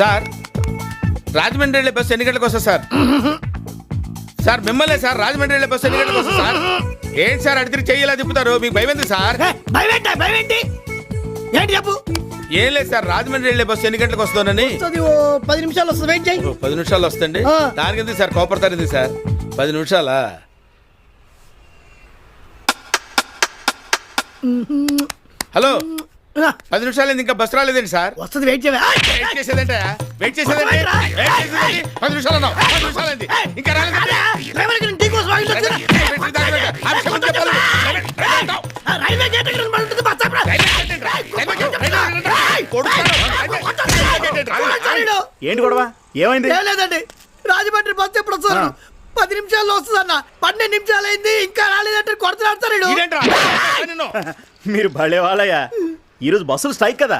Sir Rajahmundry వెళ్ళే bus ఎన్ని గంటలకు వస్తుంది సార్? సార్ మిమ్మల్ని సార్ రాజమండ్రి వెళ్ళే బస్సు ఎన్ని గంటలకు వస్తుంది సార్? ఏంటి సార్ అడిగితే చెయ్యేలా తిప్పుతారు? మీకు భయం ఎందుకు సార్? ఏంటి చెప్పు? ఏం లేదు సార్ రాజమండ్రి వెళ్ళే బస్సు ఎన్ని గంటలకు వస్తుందని. పది నిమిషాలు వస్తుంది వెయిట్ చేయి. ఓ, పది నిమిషాలు వస్తుంది. దానికి ఎందుకు సార్ కోపడతారు ఎందుకు సార్? పది నిమిషాలా? హలో? పది నిమిషాలు ఇంకా బస్సు రాలేదండి సార్ వస్తుంది వెయిట్ చేయ వెయిట్ చేసేదంటే వెయిట్ చేసేదండి వెయిట్ చేసేదండి పది నిమిషాలు అన్నావు పది నిమిషాలు ఇంకా రాలేదు టీ కోసం ఆగి వచ్చాను. ఆ, రైల్వే గేట్ దగ్గర నిలబడి ఉంటుంది, బస్ ఆపరా. చూడండి. ఏంటి గొడవ ఏమైంది లేదండి రాజమండ్రి బస్ ఎప్పుడు వస్తారు. పది నిమిషాల్లో వస్తుందన్న పన్నెండు నిమిషాలు అయింది ఇంకా రాలేదంటే ఈడు. మీరు భలే వాళ్ళయ్యా ఈరోజు బస్సులు స్ట్రైక్ కదా.